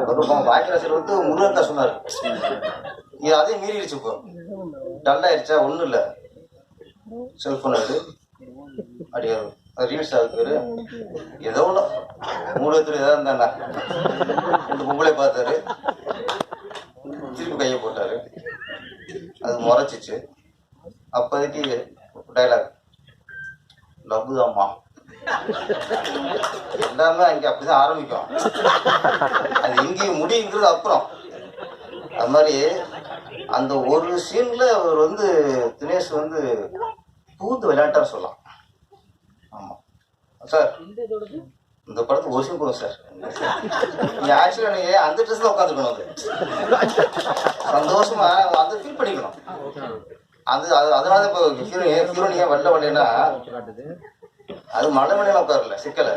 அப்புறம் பாக்கியராசர் வந்து முருகன் சொன்னாரு. இது அதையும் மீறிடுச்சு இப்போ. டல் ஆயிடுச்சா ஒன்றும் இல்லை செல்ஃபோன் அது. அப்படியே ரீல்ஸ் ஆகுது ஏதோ ஒன்று மூலத்துல ஏதாவது இருந்தாண்ணா இந்த பொம்பளை பார்த்தாரு. திருப்பி கையை போட்டார். அது முறைச்சிச்சு. அப்போதைக்கு டைலாக் லவ் தான்மா எல்லாமே அங்கே அப்படிதான் ஆரம்பிக்கும். அது இங்கேயும் முடியுங்கிறது அப்புறம். அது மாதிரி அந்த ஒரு சீன்ல அவர் வந்து தினேஷ் வந்து பூந்து விளையாட்டார் சொல்லலாம். ஆமா. சார் இந்த படத்துக்கு ஒரு சீன் போதும் சார். நீங்க ஆக்சுவலா நீங்க அந்த ட்ரெஸ் தான் உட்காந்துக்கணும் அது சந்தோஷமா அந்த ஃபீல் பண்ணிக்கணும். அது அது அதனால இப்போ ஹீரோ ஹீரோனியா வரல வரலன்னா அது மழை மலையில உட்காரல சிக்கல.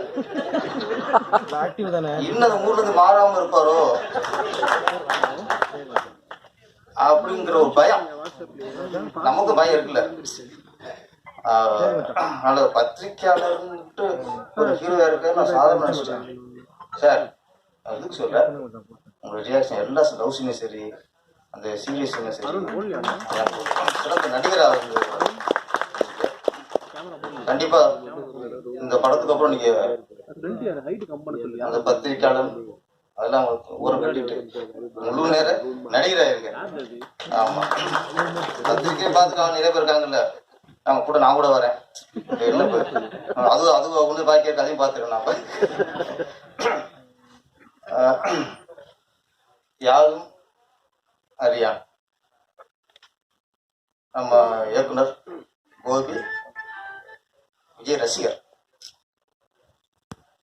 இன்னும் ஊர்ல இருந்து மாறாம இருப்பாரோ? அப்படிங்கிற ஒரு பயம். நமக்கு பயம் இருக்குல்ல. அதனால பத்திரிக்கையாளர்ன்ட்டு ஒரு ஹீரோயா இருக்க நான் சாதாரண நினைச்சிட்டேன். சார் நான் எதுக்கு சொல்றேன்? உங்களோட ரியாக்ஷன் எல்லா லவ் சீனும் சரி அந்த சீரியஸ் சீனும் சரி சிறந்த நடிகராக இருந்து கண்டிப்பா இந்த படத்துக்கு அப்புறம் நீங்க அந்த பத்திரிக்கையாளர் அதெல்லாம் ஊரை கட்டிட்டு முழு நேர நடிகராயிருங்க ஆமா. பத்திரிக்கை பார்த்துட்டு நிறைய பேர் இருக்காங்கல்ல. நாங்க கூட நான் கூட வரேன். என்ன அது அது ஒன்று பாக்கி இருக்கு அதையும் பார்த்துருக்கேன் நான் யாரும் அறியான் நம்ம இயக்குனர் கோபி விஜய் ரசிகர்.